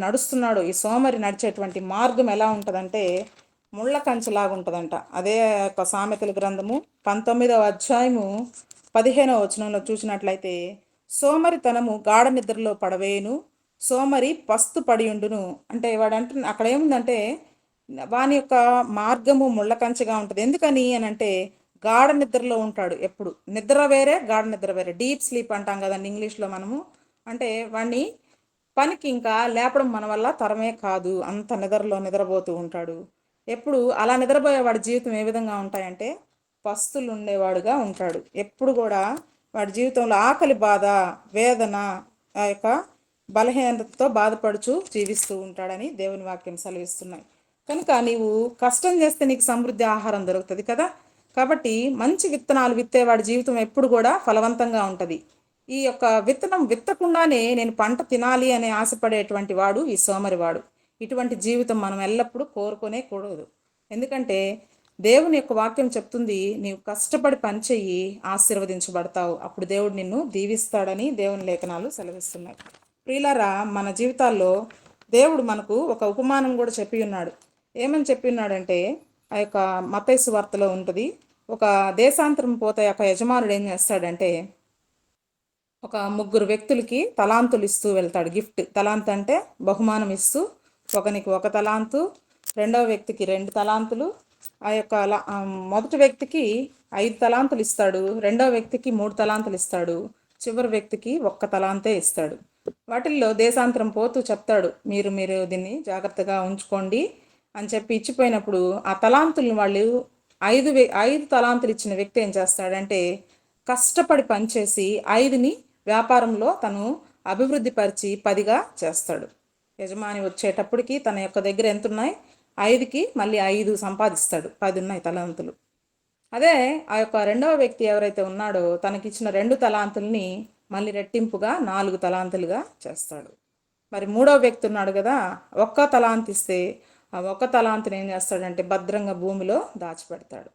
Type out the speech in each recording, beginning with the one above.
నడుస్తున్నాడు ఈ సోమరి నడిచేటువంటి మార్గం ఎలా ఉంటుందంటే ముళ్ళ కంచెలాగా ఉంటుందంట. అదే ఒక సామెతల గ్రంథము పంతొమ్మిదవ అధ్యాయము పదిహేనవ వచనంలో చూసినట్లయితే సోమరితనము గాఢ నిద్రలో పడవేయును సోమరి పస్తు పడియుండును అంటే వాడు అక్కడ ఏముందంటే వాని యొక్క మార్గము ముళ్ళ కంచెగా ఉంటుంది. ఎందుకని అని అంటే గాఢ నిద్రలో ఉంటాడు ఎప్పుడు. నిద్ర వేరే గాఢ నిద్ర వేరే. డీప్ స్లీప్ అంటాం కదండి ఇంగ్లీష్లో మనము. అంటే వాడిని పనికి ఇంకా లేపడం మన వల్ల తరమే కాదు. అంత నిద్రలో నిద్రపోతూ ఉంటాడు. ఎప్పుడు అలా నిద్రపోయేవాడి జీవితం ఏ విధంగా ఉంటాయంటే పస్తులు ఉండేవాడుగా ఉంటాడు. ఎప్పుడు కూడా వాడి జీవితంలో ఆకలి బాధ వేదన ఆ యొక్క బలహీనతతో బాధపడుచు జీవిస్తూ ఉంటాడని దేవుని వాక్యం సెలవిస్తున్నాయి. కనుక నీవు కష్టం చేస్తే నీకు సమృద్ధి ఆహారం దొరుకుతుంది కదా. కాబట్టి మంచి విత్తనాలు విత్తేవాడి జీవితం ఎప్పుడు కూడా ఫలవంతంగా ఉంటుంది. ఈ యొక్క విత్తనం విత్తకుండానే నేను పంట తినాలి అని ఆశపడేటువంటి వాడు ఈ సోమరివాడు. ఇటువంటి జీవితం మనం ఎల్లప్పుడూ కోరుకునే కూడదు. ఎందుకంటే దేవుని యొక్క వాక్యం చెప్తుంది నీవు కష్టపడి పనిచేయి ఆశీర్వదించబడతావు. అప్పుడు దేవుడు నిన్ను దీవిస్తాడని దేవుని లేఖనాలు సెలవిస్తున్నాయి. ప్రియులరా మన జీవితాల్లో దేవుడు మనకు ఒక ఉపమానం కూడా చెప్పి ఉన్నాడు. ఏమని చెప్పి ఉన్నాడంటే ఆ యొక్క మతైసు వార్తలో ఉంటుంది ఒక దేశాంతరం పోతే యొక్క యజమానుడు ఏం చేస్తాడంటే ఒక ముగ్గురు వ్యక్తులకి తలాంతులు ఇస్తూ వెళ్తాడు. గిఫ్ట్. తలాంత్ అంటే బహుమానం ఇస్తూ ఒకనికి ఒక తలాంతు రెండవ వ్యక్తికి రెండు తలాంతులు ఆ యొక్క మొదటి వ్యక్తికి ఐదు తలాంతులు ఇస్తాడు రెండవ వ్యక్తికి మూడు తలాంతులు ఇస్తాడు చివరి వ్యక్తికి ఒక్క తలాంతే ఇస్తాడు. వాటిల్లో దేశాంతరం పోతూ చెప్తాడు మీరు మీరు దీన్ని జాగ్రత్తగా ఉంచుకోండి అని చెప్పి ఇచ్చిపోయినప్పుడు ఆ తలాంతుల్ని వాళ్ళు ఐదు వే- ఐదు తలాంతులు ఇచ్చిన వ్యక్తి ఏం చేస్తాడంటే కష్టపడి పనిచేసి ఐదుని వ్యాపారంలో తను అభివృద్ధి పరిచి పదిగా చేస్తాడు. యజమాని వచ్చేటప్పటికి తన యొక్క దగ్గర ఎంత ఉన్నాయి ఐదుకి మళ్ళీ ఐదు సంపాదిస్తాడు. పది ఉన్నాయి తలాంతులు. అదే ఆ యొక్క రెండవ వ్యక్తి ఎవరైతే ఉన్నాడో తనకిచ్చిన రెండు తలాంతుల్ని మళ్ళీ రెట్టింపుగా నాలుగు తలాంతులుగా చేస్తాడు. మరి మూడవ వ్యక్తి ఉన్నాడు కదా ఒక్క తలాంతిస్తే ఆ ఒక్క తలాంతిని ఏం చేస్తాడంటే భద్రంగా భూమిలో దాచిపెడతాడు.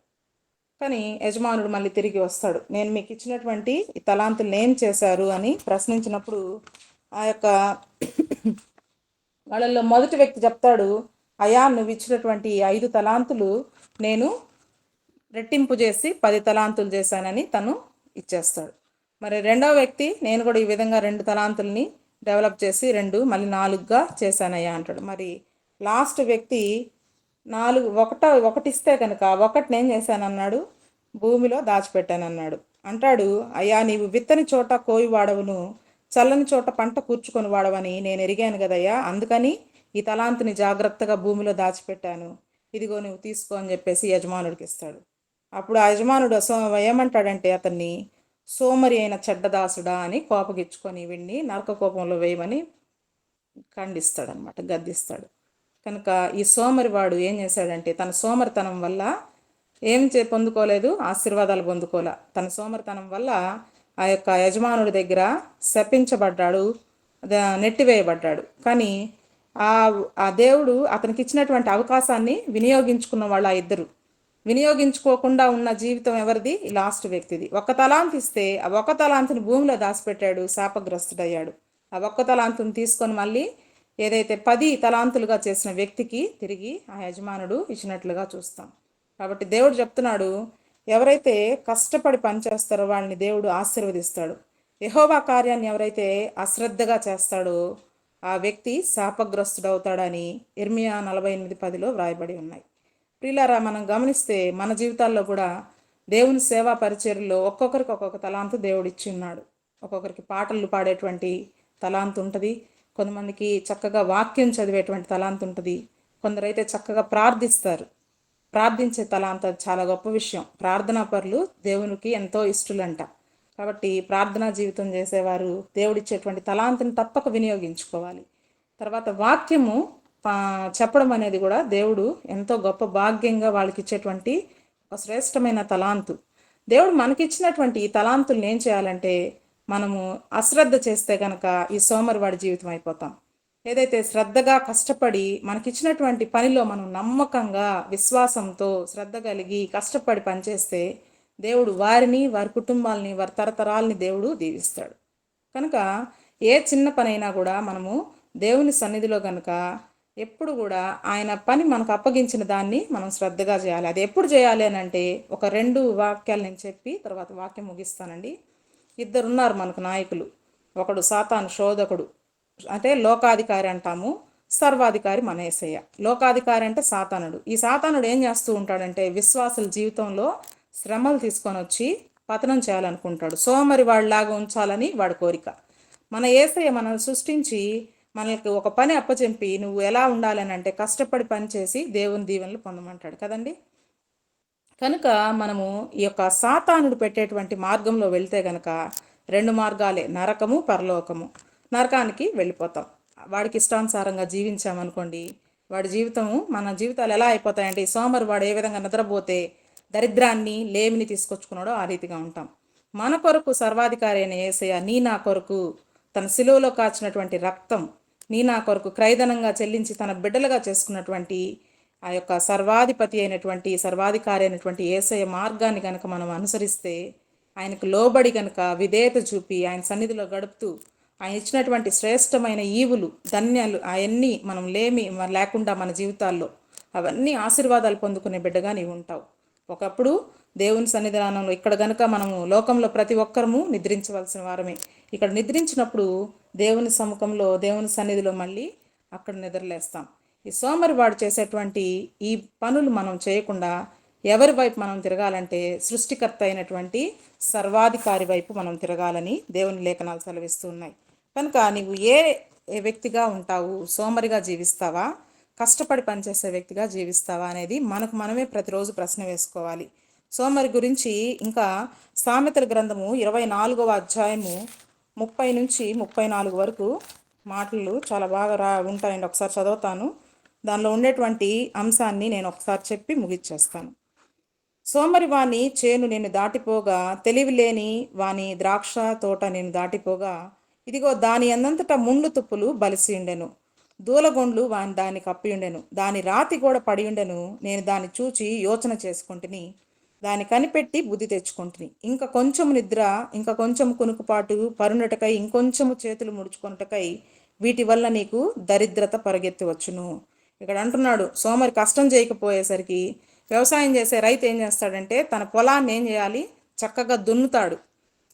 కానీ యజమానుడు మళ్ళీ తిరిగి వస్తాడు. నేను మీకు ఇచ్చినటువంటి తలాంతులు ఏం చేశారు అని ప్రశ్నించినప్పుడు ఆ యొక్క వాళ్ళల్లో మొదటి వ్యక్తి చెప్తాడు అయా నువ్వు ఇచ్చినటువంటి ఐదు తలాంతులు నేను రెట్టింపు చేసి పది తలాంతులు చేశానని తను ఇచ్చేస్తాడు. మరి రెండవ వ్యక్తి నేను కూడా ఈ విధంగా రెండు తలాంతుల్ని డెవలప్ చేసి రెండు మళ్ళీ నాలుగుగా చేశానయ్యా అంటాడు. మరి లాస్ట్ వ్యక్తి నాలుగు ఒకట ఒకటిస్తే కనుక ఒకటి నేను చేశానన్నాడు? భూమిలో దాచిపెట్టానన్నాడు. అంటాడు అయ్యా నీవు విత్తని చోట కోయి వాడవును చల్లని చోట పంట కూర్చుకొని వాడవని నేను ఎరిగాను కదయ్యా. అందుకని ఈ తలాంతుని జాగ్రత్తగా భూమిలో దాచిపెట్టాను. ఇదిగో నువ్వు తీసుకో అని చెప్పేసి యజమానుడికి ఇస్తాడు. అప్పుడు ఆ యజమానుడు సో ఏమంటాడంటే అతన్ని సోమరి అయిన చెడ్డదాసుడా అని కోపగిచ్చుకొని వీడిని నరక కోపంలో వేయమని ఖండిస్తాడనమాట గద్దిస్తాడు. కనుక ఈ సోమరివాడు ఏం చేశాడంటే తన సోమరితనం వల్ల ఏం చే పొందుకోలేదు ఆశీర్వాదాలు పొందుకోలే. తన సోమరితనం వల్ల ఆ యొక్క యజమానుడి దగ్గర శపించబడ్డాడు నెట్టివేయబడ్డాడు. కానీ ఆ ఆ దేవుడు అతనికి ఇచ్చినటువంటి అవకాశాన్ని వినియోగించుకున్న వాళ్ళు ఆ ఇద్దరు. వినియోగించుకోకుండా ఉన్న జీవితం ఎవరిది? లాస్ట్ వ్యక్తిది. ఒక తలాంత్ ఇస్తే ఆ ఒక్క తలాంతుని భూమిలో దాచిపెట్టాడు శాపగ్రస్తుడయ్యాడు. ఆ ఒక్క తలాంతుని తీసుకొని మళ్ళీ ఏదైతే పది తలాంతులుగా చేసిన వ్యక్తికి తిరిగి ఆ యజమానుడు ఇచ్చినట్లుగా చూస్తాం. కాబట్టి దేవుడు చెప్తున్నాడు ఎవరైతే కష్టపడి పనిచేస్తారో వాళ్ళని దేవుడు ఆశీర్వదిస్తాడు. యహోవా కార్యాన్ని ఎవరైతే అశ్రద్ధగా చేస్తాడో ఆ వ్యక్తి శాపగ్రస్తుడవుతాడని ఇర్మియా నలభై ఎనిమిది పదిలో వ్రాయబడి ఉన్నాయి. ప్రిలారా మనం గమనిస్తే మన జీవితాల్లో కూడా దేవుని సేవా పరిచర్లో ఒక్కొక్కరికి ఒక్కొక్క తలాంతు దేవుడు ఇచ్చి ఉన్నాడు. ఒక్కొక్కరికి పాటలు పాడేటువంటి తలాంతు ఉంటుంది. కొంతమందికి చక్కగా వాక్యం చదివేటువంటి తలాంతు ఉంటుంది. కొందరైతే చక్కగా ప్రార్థిస్తారు. ప్రార్థించే తలాంత చాలా గొప్ప విషయం. ప్రార్థనా పరులు దేవునికి ఎంతో ఇష్టలంట. కాబట్టి ప్రార్థనా జీవితం చేసేవారు దేవుడిచ్చేటువంటి తలాంతిని తప్పక వినియోగించుకోవాలి. తర్వాత వాక్యము చెప్పడం అనేది కూడా దేవుడు ఎంతో గొప్ప భాగ్యంగా వాళ్ళకి ఇచ్చేటువంటి ఒక శ్రేష్టమైన తలాంతు. దేవుడు మనకిచ్చినటువంటి ఈ తలాంతుల్ని ఏం చేయాలంటే మనము అశ్రద్ధ చేస్తే కనుక ఈ సోమరివాడి జీవితం అయిపోతాం. ఏదైతే శ్రద్ధగా కష్టపడి మనకిచ్చినటువంటి పనిలో మనం నమ్మకంగా విశ్వాసంతో శ్రద్ధ కలిగి కష్టపడి పనిచేస్తే దేవుడు వారిని వారి కుటుంబాలని వారి తరతరాలని దేవుడు దీవిస్తాడు. కనుక ఏ చిన్న పనైనా కూడా మనము దేవుని సన్నిధిలో కనుక ఎప్పుడు కూడా ఆయన పని మనకు అప్పగించిన దాన్ని మనం శ్రద్ధగా చేయాలి. అది ఎప్పుడు చేయాలి అని అంటే ఒక రెండు వాక్యాలు నేను చెప్పి తర్వాత వాక్యం ముగిస్తానండి. ఇద్దరు ఉన్నారు మనకు నాయకులు. ఒకడు సాతాను శోధకుడు. అంటే లోకాధికారి అంటాము సర్వాధికారి మన యేసయ్య లోకాధికారి అంటే సాతానుడు. ఈ సాతానుడు ఏం చేస్తూ ఉంటాడంటే విశ్వాసుల జీవితంలో శ్రమలు తీసుకొని వచ్చి పతనం చేయాలనుకుంటాడు. సోమరి వాళ్ళలాగా ఉంచాలని వాడి కోరిక. మన ఏసయ్య మనల్ని సృష్టించి మనకి ఒక పని అప్పచెంపి నువ్వు ఎలా ఉండాలని అంటే కష్టపడి పని చేసి దేవుని దీవెనలు పొందమంటాడు కదండి? కనుక మనము ఈ యొక్క సాతానుడు పెట్టేటువంటి మార్గంలో వెళ్తే గనక రెండు మార్గాలే నరకము పరలోకము. నరకానికి వెళ్ళిపోతాం. వాడికి ఇష్టానుసారంగా జీవించామనుకోండి వాడి జీవితము మన జీవితాలు ఎలా అయిపోతాయంటే ఈ సోమరు వాడు ఏ విధంగా నిద్రపోతే దరిద్రాన్ని లేమిని తీసుకొచ్చుకున్నాడో ఆ రీతిగా ఉంటాం. మన కొరకు సర్వాధికారి అయిన ఏసయ్య నీ నా కొరకు తన శిలువలో కాచినటువంటి రక్తం నీ నా కొరకు క్రైదనంగా చెల్లించి తన బిడ్డలుగా చేసుకున్నటువంటి ఆ యొక్క సర్వాధిపతి అయినటువంటి సర్వాధికారి అయినటువంటి ఏసయ మార్గాన్ని కనుక మనం అనుసరిస్తే ఆయనకు లోబడి కనుక విధేయత చూపి ఆయన సన్నిధిలో గడుపుతూ ఆయన ఇచ్చినటువంటి శ్రేష్టమైన ఈవులు ధన్యాలు అవన్నీ మనం లేమి లేకుండా మన జీవితాల్లో అవన్నీ ఆశీర్వాదాలు పొందుకునే బిడ్డగా నీవు ఉంటావు. ఒకప్పుడు దేవుని సన్నిధానంలో ఇక్కడ గనుక మనము లోకంలో ప్రతి ఒక్కరము నిద్రించవలసిన వారమే. ఇక్కడ నిద్రించినప్పుడు దేవుని సముఖంలో దేవుని సన్నిధిలో మళ్ళీ అక్కడ నిద్రలేస్తాం. ఈ సోమరి వాడు చేసేటువంటి ఈ పనులు మనం చేయకుండా ఎవరి వైపు మనం తిరగాలంటే సృష్టికర్త అయినటువంటి సర్వాధికారి వైపు మనం తిరగాలని దేవుని లేఖనాలు సెలవిస్తూ ఉన్నాయి. కనుక నీవు ఏ ఏ వ్యక్తిగా ఉంటావు? సోమరిగా జీవిస్తావా? కష్టపడి పనిచేసే వ్యక్తిగా జీవిస్తావా అనేది మనకు మనమే ప్రతిరోజు ప్రశ్న వేసుకోవాలి. సోమరి గురించి ఇంకా సామెతల గ్రంథము ఇరవై నాలుగవ అధ్యాయము ముప్పై నుంచి ముప్పై నాలుగు వరకు మాటలు చాలా బాగా రా ఉంటాయండి. ఒకసారి చదువుతాను. దానిలో ఉండేటువంటి అంశాన్ని నేను ఒకసారి చెప్పి ముగిచ్చేస్తాను సోమరి వాణి చేను నేను దాటిపోగా తెలివి లేని వాని ద్రాక్ష తోట నేను దాటిపోగా ఇదిగో దాని అందంతట ముండ్లు తుప్పులు బలిసి ఉండెను. దూలగొండ్లు వాని దాన్ని కప్పి ఉండెను. దాని రాతి కూడా పడి ఉండెను. నేను దాన్ని చూచి యోచన చేసుకుంటుని దాన్ని కనిపెట్టి బుద్ధి తెచ్చుకుంటుని. ఇంకా కొంచెం నిద్ర ఇంకా కొంచెం కునుకుపాటు పరునటకై ఇంకొంచెము చేతులు ముడుచుకొనుటకై వీటి వల్ల నీకు దరిద్రత పరిగెత్తవచ్చును ఇక్కడ అంటున్నాడు సోమరి కష్టం చేయకపోయేసరికి వ్యవసాయం చేసే రైతు ఏం చేస్తాడంటే తన పొలాన్ని ఏం చేయాలి? చక్కగా దున్నుతాడు.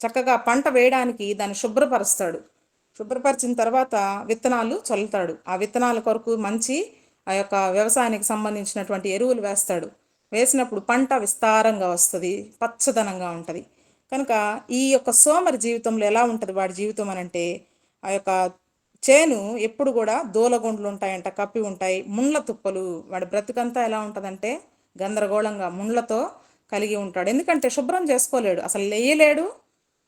చక్కగా పంట వేయడానికి దాన్ని శుభ్రపరుస్తాడు. శుభ్రపరిచిన తర్వాత విత్తనాలు చల్లుతాడు. ఆ విత్తనాల కొరకు మంచి ఆ యొక్క వ్యవసాయానికి సంబంధించినటువంటి ఎరువులు వేస్తాడు. వేసినప్పుడు పంట విస్తారంగా వస్తుంది పచ్చదనంగా ఉంటుంది. కనుక ఈ యొక్క సోమరి జీవితంలో ఎలా ఉంటుంది వాడి జీవితం అని అంటే ఆ యొక్క చేను ఎప్పుడు కూడా దూలగుండ్లు ఉంటాయంట కప్పి ఉంటాయి. ముండ్ల తుప్పలు వాడి బ్రతుకంతా ఎలా ఉంటుందంటే గందరగోళంగా ముండ్లతో కలిగి ఉంటాడు. ఎందుకంటే శుభ్రం చేసుకోలేడు. అసలు లేయలేడు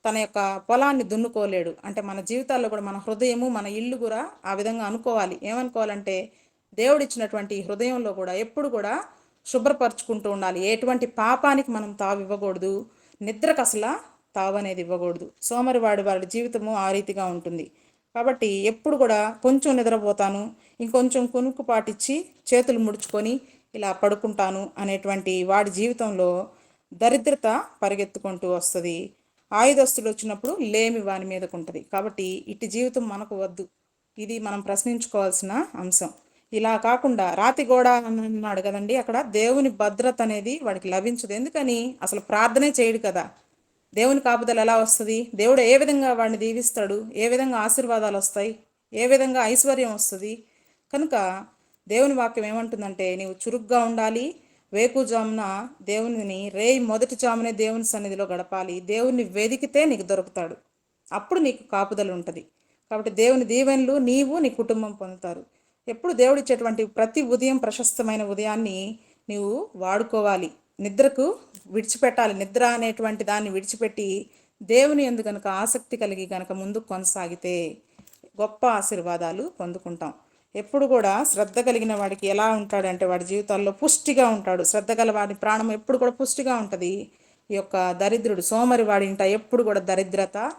తన యొక్క పొలాన్ని దున్నుకోలేడు. అంటే మన జీవితాల్లో కూడా మన హృదయము మన ఇల్లు కూడా ఆ విధంగా అనుకోవాలి. ఏమనుకోవాలంటే దేవుడిచ్చినటువంటి హృదయంలో కూడా ఎప్పుడు కూడా శుభ్రపరచుకుంటూ ఉండాలి. ఎటువంటి పాపానికి మనం తావు ఇవ్వకూడదు. నిద్రకు అసలు తావు అనేది ఇవ్వకూడదు. సోమరివాడి వాడి జీవితము ఆ రీతిగా ఉంటుంది. కాబట్టి ఎప్పుడు కూడా కొంచెం నిద్రపోతాను ఇంకొంచెం కునుకు పాటిచ్చి చేతులు ముడుచుకొని ఇలా పడుకుంటాను అనేటువంటి వాడి జీవితంలో దరిద్రత పరిగెత్తుకుంటూ వస్తుంది. ఆయుధస్తులు వచ్చినప్పుడు లేమి వాని మీదకు ఉంటుంది కాబట్టి ఇటు జీవితం మనకు వద్దు. ఇది మనం ప్రశ్నించుకోవాల్సిన అంశం. ఇలా కాకుండా రాతి గోడ అని అన్నాడు కదండి అక్కడ దేవుని భద్రత అనేది వాడికి లభించదు. ఎందుకని? అసలు ప్రార్థనే చేయడు కదా. దేవుని కాపుదల ఎలా వస్తుంది? దేవుడు ఏ విధంగా వాడిని దీవిస్తాడు? ఏ విధంగా ఆశీర్వాదాలు వస్తాయి? ఏ విధంగా ఐశ్వర్యం వస్తుంది? కనుక దేవుని వాక్యం ఏమంటుందంటే నీవు చురుగ్గా ఉండాలి వేకుజామున దేవునిని రే మొదటి జామునే దేవుని సన్నిధిలో గడపాలి దేవుని వెదికితే నీకు దొరుకుతాడు. అప్పుడు నీకు కాపుదల ఉంటుంది. కాబట్టి దేవుని దీవెనలు నీవు నీ కుటుంబం పొందుతారు. ఎప్పుడు దేవుడిచ్చేటువంటి ప్రతి ఉదయం ప్రశస్తమైన ఉదయాన్ని నీవు వాడుకోవాలి. నిద్రకు విడిచిపెట్టాలి. నిద్ర అనేటువంటి దాన్ని విడిచిపెట్టి దేవుని ఎందు కనుక ఆసక్తి కలిగి కనుక ముందుకు కొనసాగితే గొప్ప ఆశీర్వాదాలు పొందుకుంటాం. ఎప్పుడు కూడా శ్రద్ధ కలిగిన వాడికి ఎలా ఉంటాడంటే వాడి జీవితాల్లో పుష్టిగా ఉంటాడు. శ్రద్ధ గల వాడి ప్రాణం ఎప్పుడు కూడా పుష్టిగా ఉంటుంది. ఈ యొక్క దరిద్రుడు సోమరి వాడి ఇంట ఎప్పుడు కూడా దరిద్రత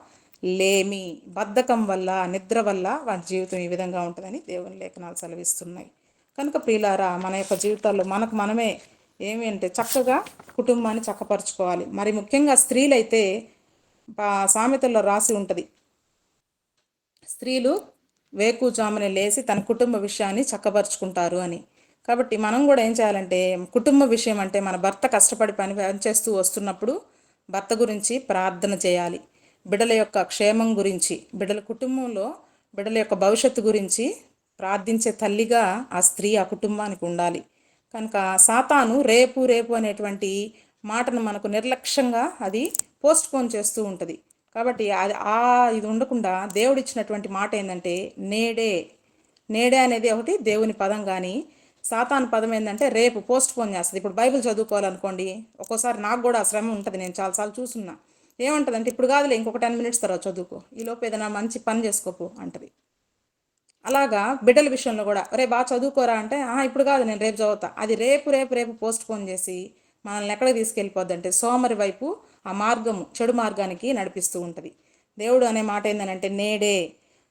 లేమి బద్ధకం వల్ల నిద్ర వల్ల వాడి జీవితం ఈ విధంగా ఉంటుందని దేవుని లేఖనాలు సెలవిస్తున్నాయి. కనుక ప్రియులారా మన యొక్క జీవితాల్లో మనకు మనమే ఏమి అంటే చక్కగా కుటుంబాన్ని చక్కపరుచుకోవాలి. మరి ముఖ్యంగా స్త్రీలైతే పా- సామెతల్లో రాసి ఉంటుంది. స్త్రీలు వేకుజామునే లేచి తన కుటుంబ విషయాన్ని చక్కబరుచుకుంటారు అని. కాబట్టి మనం కూడా ఏం చేయాలంటే కుటుంబ విషయం అంటే మన భర్త కష్టపడి పని పనిచేస్తూ వస్తున్నప్పుడు భర్త గురించి ప్రార్థన చేయాలి. బిడ్డల యొక్క క్షేమం గురించి బిడ్డల కుటుంబంలో బిడ్డల యొక్క భవిష్యత్తు గురించి ప్రార్థించే తల్లిగా ఆ స్త్రీ ఆ కుటుంబానికి ఉండాలి. కనుక సాతాను రేపు రేపు అనేటువంటి మాటను మనకు నిర్లక్ష్యంగా అది పోస్ట్ పోన్ చేస్తూ ఉంటుంది. కాబట్టి అది ఆ ఇది ఉండకుండా దేవుడిచ్చినటువంటి మాట ఏంటంటే నేడే. నేడే అనేది ఒకటి దేవుని పదం కానీ సాతాను పదం ఏంటంటే రేపు పోస్ట్ పోన్ చేస్తుంది. ఇప్పుడు బైబిల్ చదువుకోవాలనుకోండి ఒక్కోసారి నాకు కూడా ఆ శ్రమ ఉంటుంది నేను చాలాసార్లు చూసున్నా. ఏమంటుందంటే ఇప్పుడు కాదులే ఇంకొక టెన్ మినిట్స్ తర్వాత చదువుకో. ఈ ఏదైనా మంచి పని చేసుకోపో అంటది. అలాగా బిడ్డల విషయంలో కూడా రే బాగా చదువుకోరా అంటే ఇప్పుడు కాదు నేను రేపు చదువుతా. అది రేపు రేపు రేపు పోస్ట్ పోన్ చేసి మనల్ని ఎక్కడికి తీసుకెళ్ళిపోద్ది అంటే సోమరి వైపు ఆ మార్గము చెడు మార్గానికి నడిపిస్తూ ఉంటుంది. దేవుడు అనే మాట ఏంటంటే నేడే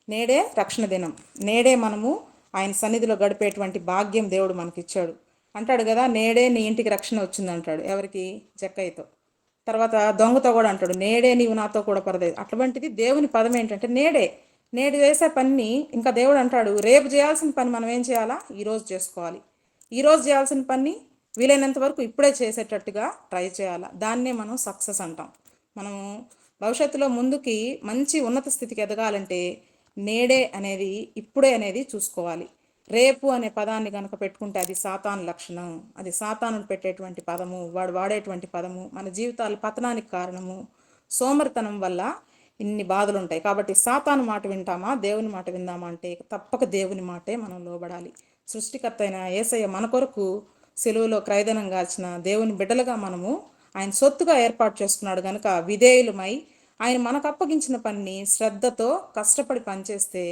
నేడే రక్షణ దినం. నేడే మనము ఆయన సన్నిధిలో గడిపేటువంటి భాగ్యం దేవుడు మనకి ఇచ్చాడు అంటాడు కదా నేడే నీ ఇంటికి రక్షణ వచ్చింది అంటాడు ఎవరికి? జక్కయ్యతో. తర్వాత దొంగతో కూడా అంటాడు నేడే నీవు నాతో కూడా పరదే అటువంటిది దేవుని పదం ఏంటంటే నేడే నేడు చేసే పనిని ఇంకా దేవుడు అంటాడు రేపు చేయాల్సిన పని మనం ఏం చేయాలా? ఈరోజు చేసుకోవాలి. ఈరోజు చేయాల్సిన పని వీలైనంత వరకు ఇప్పుడే చేసేటట్టుగా ట్రై చేయాలా? దాన్నే మనం సక్సెస్ అంటాం. మనము భవిష్యత్తులో ముందుకి మంచి ఉన్నత స్థితికి ఎదగాలంటే నేడే అనేది ఇప్పుడే అనేది చూసుకోవాలి. రేపు అనే పదాన్ని కనుక పెట్టుకుంటే అది సాతాను లక్షణం. అది సాతాను పెట్టేటువంటి పదము వాడు వాడేటువంటి పదము మన జీవితాలు పతనానికి కారణము. సోమరితనం వల్ల ఇన్ని బాధలు ఉంటాయి కాబట్టి సాతాను మాట వింటామా? దేవుని మాట విందామా అంటే తప్పక దేవుని మాటే మనం లోబడాలి. సృష్టికర్త అయిన ఏసయ్య మన కొరకు సెలువులో క్రైదనం గాల్చిన దేవుని బిడ్డలుగా మనము ఆయన సొత్తుగా ఏర్పాటు చేసుకున్నాడు కనుక విధేయులమై ఆయన మనకు అప్పగించిన పనిని శ్రద్ధతో కష్టపడి పనిచేస్తే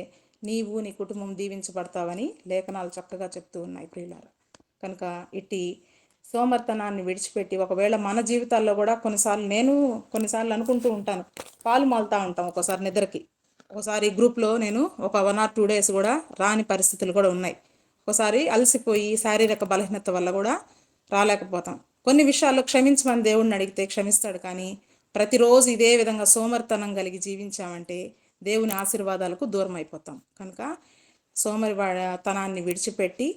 నీవు నీ కుటుంబం దీవించబడతావని లేఖనాలు చక్కగా చెప్తూ ఉన్నాయి ప్రియులారా. కనుక ఇట్టి సోమర్తనాన్ని విడిచిపెట్టి ఒకవేళ మన జీవితాల్లో కూడా కొన్నిసార్లు నేను కొన్నిసార్లు అనుకుంటూ ఉంటాను. పాలు మాలుతూ ఉంటాం ఒకసారి నిద్రకి. ఒకసారి గ్రూప్లో నేను ఒక వన్ ఆర్ టూ డేస్ కూడా రాని పరిస్థితులు కూడా ఉన్నాయి. ఒకసారి అలసిపోయి శారీరక బలహీనత వల్ల కూడా రాలేకపోతాం. కొన్ని విషయాల్లో క్షమించమని దేవుడిని అడిగితే క్షమిస్తాడు కానీ ప్రతిరోజు ఇదే విధంగా సోమర్తనం కలిగి జీవించామంటే దేవుని ఆశీర్వాదాలకు దూరం అయిపోతాం కనుక సోమరి తనాన్ని విడిచిపెట్టి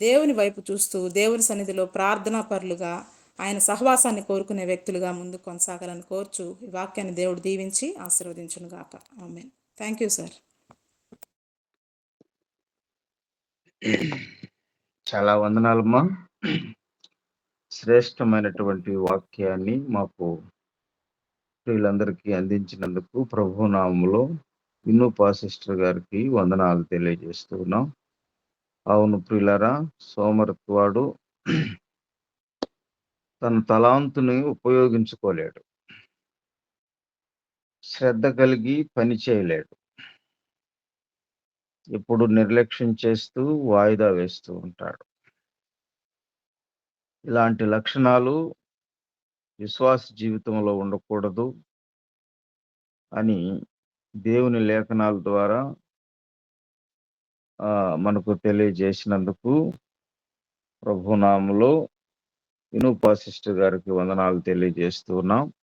దేవుని వైపు చూస్తూ దేవుని సన్నిధిలో ప్రార్థనా పరులుగా ఆయన సహవాసాన్ని కోరుకునే వ్యక్తులుగా ముందు కొనసాగాలని కోర్చు ఈ వాక్యాన్ని దేవుడు దీవించి ఆశీర్వదించునుగాక. ఆమె థ్యాంక్ యూ సార్ చాలా వందనాలమ్మా. శ్రేష్టమైనటువంటి వాక్యాన్ని మాకు ప్రియులందరికీ అందించినందుకు ప్రభునామంలో నామములో పాసిస్టర్ సిస్టర్ గారికి వందనాలు తెలియజేస్తున్నాం అవును ప్రియులరా సోమరత్వాడు తన తలాంతుని ఉపయోగించుకోలేడు. శ్రద్ధ కలిగి పని చేయలేడు. ఎప్పుడు నిర్లక్ష్యం చేస్తూ వాయిదా వేస్తూ ఉంటాడు. ఇలాంటి లక్షణాలు విశ్వాస జీవితంలో ఉండకూడదు అని దేవుని లేఖనాల ద్వారా మనకు తెలియజేసినందుకు ప్రభునామలో వినూపా సిస్టర్ గారికి వందనాలు తెలియజేస్తున్నాం